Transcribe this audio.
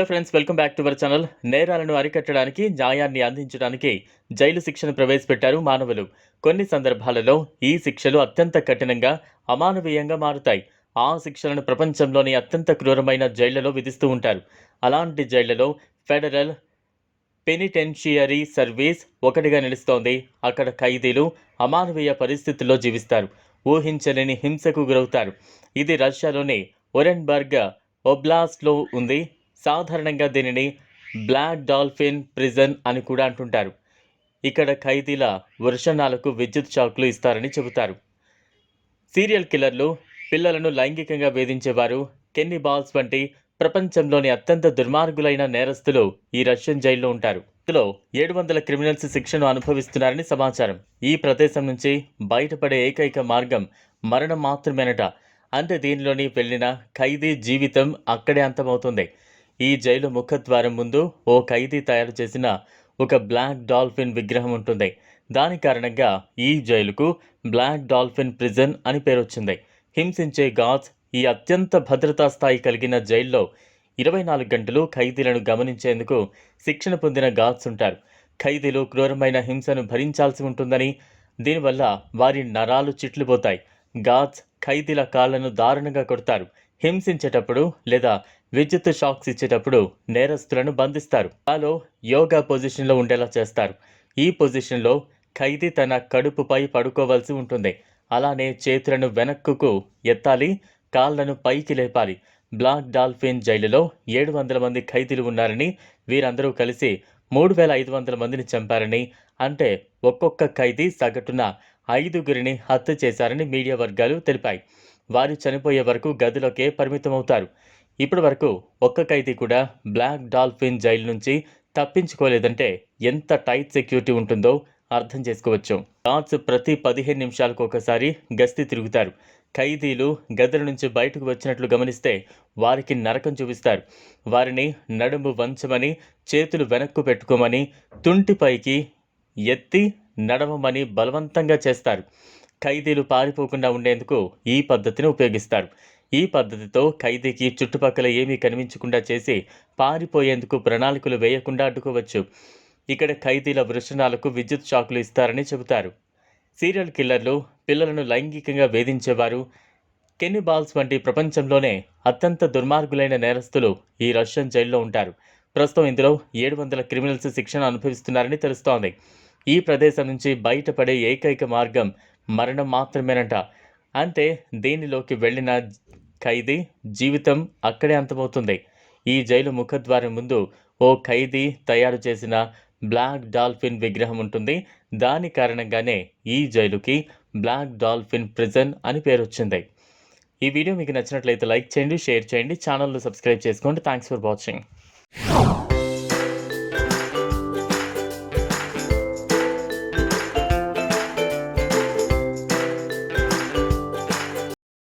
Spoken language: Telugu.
Hello friends welcome back to our channel. నేరాలను అరికట్టడానికి న్యాయాన్ని అందించడానికి జైలు శిక్షను ప్రవేశపెట్టారు మానవులు. కొన్ని సందర్భాలలో ఈ శిక్షలు అత్యంత కఠినంగా అమానవీయంగా మారుతాయి. ఆ శిక్షలను ప్రపంచంలోని అత్యంత క్రూరమైన జైళ్ళలో విధిస్తూ ఉంటారు. అలాంటి జైళ్ళలో ఫెడరల్ పెనిటెన్షియరీ సర్వీస్ ఒకటిగా నిలుస్తోంది. అక్కడ ఖైదీలు అమానవీయ పరిస్థితుల్లో జీవిస్తారు. ఊహించలేని హింసకు గురవుతారు. ఇది రష్యాలోని ఒరెన్బర్గ్ ఒబ్లాస్ట్లో ఉంది. సాధారణంగా దీనిని బ్లాక్ డాల్ఫిన్ ప్రిజన్ అని కూడా అంటుంటారు. ఇక్కడ ఖైదీల వృషణాలకు విద్యుత్ షాక్లు ఇస్తారని చెబుతారు. సీరియల్ కిల్లర్లు పిల్లలను లైంగికంగా వేధించేవారు కెన్నీ బాల్స్ వంటి ప్రపంచంలోని అత్యంత దుర్మార్గులైన నేరస్తులు ఈ రష్యన్ జైల్లో ఉంటారు. ఇందులో ఏడు వందల క్రిమినల్స్ శిక్షను అనుభవిస్తున్నారని సమాచారం. ఈ ప్రదేశం నుంచి బయటపడే ఏకైక మార్గం మరణం మాత్రమేనట. అంటే దీనిలోని వెళ్ళిన ఖైదీ జీవితం అక్కడే అంతమవుతుంది. ఈ జైలు ముఖద్వారం ముందు ఓ ఖైదీ తయారు చేసిన ఒక బ్లాక్ డాల్ఫిన్ విగ్రహం ఉంటుంది. దాని కారణంగా ఈ జైలుకు బ్లాక్ డాల్ఫిన్ ప్రిజన్ అని పేరు వచ్చింది. హింసించే గాడ్స్ ఈ అత్యంత భద్రతా స్థాయి కలిగిన జైల్లో ఇరవై నాలుగు గంటలు ఖైదీలను గమనించేందుకు శిక్షణ పొందిన గాడ్స్ ఉంటారు. ఖైదీలు క్రూరమైన హింసను భరించాల్సి ఉంటుందని దీనివల్ల వారి నరాలు చిట్లిపోతాయి. గాడ్స్ ఖైదీల కాళ్ళను దారుణంగా కొడతారు. హింసించేటప్పుడు లేదా విద్యుత్ షాక్స్ ఇచ్చేటప్పుడు నేరస్తులను బంధిస్తారు. అలో యోగా పొజిషన్లో ఉండేలా చేస్తారు. ఈ పొజిషన్లో ఖైదీ తన కడుపుపై పడుకోవాల్సి ఉంటుంది. అలానే చేతులను వెనక్కుకు ఎత్తాలి కాళ్ళను పైకి లేపాలి. బ్లాక్ డాల్ఫిన్ జైలులో ఏడు వందల మంది ఖైదీలు ఉన్నారని వీరందరూ కలిసి మూడు వేల ఐదు వందల మందిని చంపారని అంటే ఒక్కొక్క ఖైదీ సగటున ఐదుగురిని హత్య చేశారని మీడియా వర్గాలు తెలిపాయి. వారు చనిపోయే వరకు గదిలోకే పరిమితమవుతారు. ఇప్పటి వరకు ఒక్క ఖైదీ కూడా బ్లాక్ డాల్ఫిన్ జైలు నుంచి తప్పించుకోలేదంటే ఎంత టైట్ సెక్యూరిటీ ఉంటుందో అర్థం చేసుకోవచ్చు. గాడ్స్ ప్రతి పదిహేను నిమిషాలకు ఒకసారి గస్తీ తిరుగుతారు. ఖైదీలు గదుల నుంచి బయటకు వచ్చినట్లు గమనిస్తే వారికి నరకం చూపిస్తారు. వారిని నడుము వంచమని చేతులు వెనక్కు పెట్టుకోమని తుంటిపైకి ఎత్తి నడవమని బలవంతంగా చేస్తారు. ఖైదీలు పారిపోకుండా ఉండేందుకు ఈ పద్ధతిని ఉపయోగిస్తారు. ఈ పద్ధతితో ఖైదీకి చుట్టుపక్కల ఏమీ కనిపించకుండా చేసి పారిపోయేందుకు ప్రణాళికలు వేయకుండా అడ్డుకోవచ్చు. ఇక్కడ ఖైదీల వృషణాలకు విద్యుత్ షాకులు ఇస్తారని చెబుతారు. సీరియల్ కిల్లర్లు పిల్లలను లైంగికంగా వేధించేవారు కెన్ని బాల్స్ వంటి ప్రపంచంలోనే అత్యంత దుర్మార్గులైన నేరస్తులు ఈ రష్యన్ జైల్లో ఉంటారు. ప్రస్తుతం ఇందులో ఏడు వందల క్రిమినల్స్ శిక్షణ అనుభవిస్తున్నారని తెలుస్తోంది. ఈ ప్రదేశం నుంచి బయటపడే ఏకైక మార్గం మరణం మాత్రమేనంట. అంటే దీనిలోకి వెళ్ళిన ఖైదీ జీవితం అక్కడే అంతమవుతుంది. ఈ జైలు ముఖద్వారం ముందు ఓ ఖైదీ తయారు చేసిన బ్లాక్ డాల్ఫిన్ విగ్రహం ఉంటుంది. దాని కారణంగానే ఈ జైలుకి బ్లాక్ డాల్ఫిన్ ప్రిజన్ అని పేరు వచ్చింది. ఈ వీడియో మీకు నచ్చినట్లయితే లైక్ చేయండి షేర్ చేయండి ఛానల్ను సబ్స్క్రైబ్ చేసుకోండి. Thanks for watching.